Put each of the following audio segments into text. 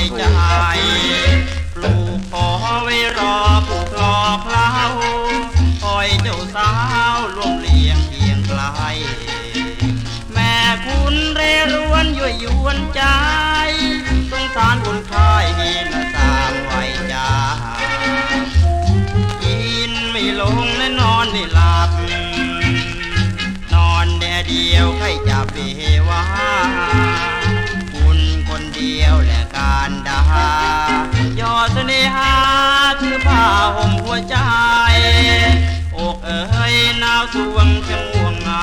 ายใจปลูกขอไว้รอผู้คลอเคล้าคอยเจ้าสาวร่วมเลี้ยงเคียงไกล แม่คุณเรรวนยั่วยวนใจสงสารคนไข้หินสามไว้จากินไม่ลงและนอนไม่หลับ นอนแดดเดียวใครจะเบว่ ยหนาวงจะง่วงเหงา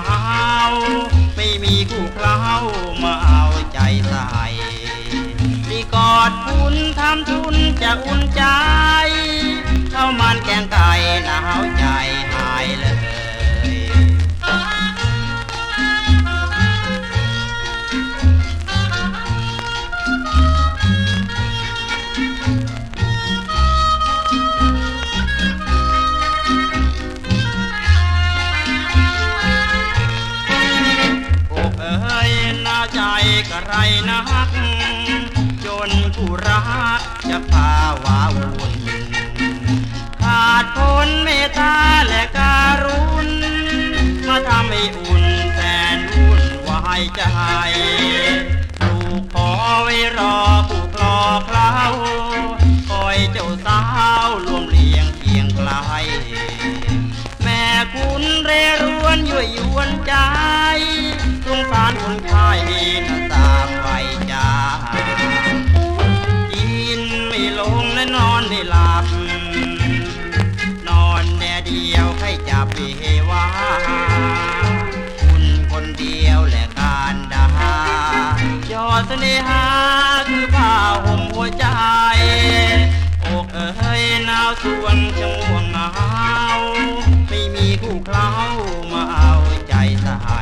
ไม่มีคู่เคล้ามาเอาใจใส่ที่กอดคุณทำทุนจะอุ่นใจ เข้ามันแกงก ไรนัก จนผู้รักจะพาวาวุ่นขาดคนเมตตาและการุณมาทำให้อุ่นแสนวุ่นวายใจลูกขอไว้รอผู้คลอเคล้าคอยเจ้าสาวรวมเลียงเคียงไกลแม่คุณเรรวนยั่วยวนใจสงสารคน และนอนไม่หลับ นอนแน่เดียวใครจะเบว่าคุณคนเดียวและการดายอดเสน่หาคือผ้าห่มหัวใจ อกเอ๋ยหนาวสวงจะง่วงหงาไม่มีคู่เคล้ามาเอาใจใส่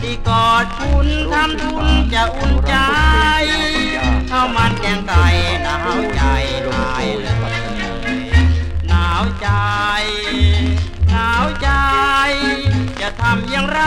ที่กอดคุณทำทุนจะอุ่นใจข้าวมันแกงไก่ ใจหนาวใจ จะทำอย่างไร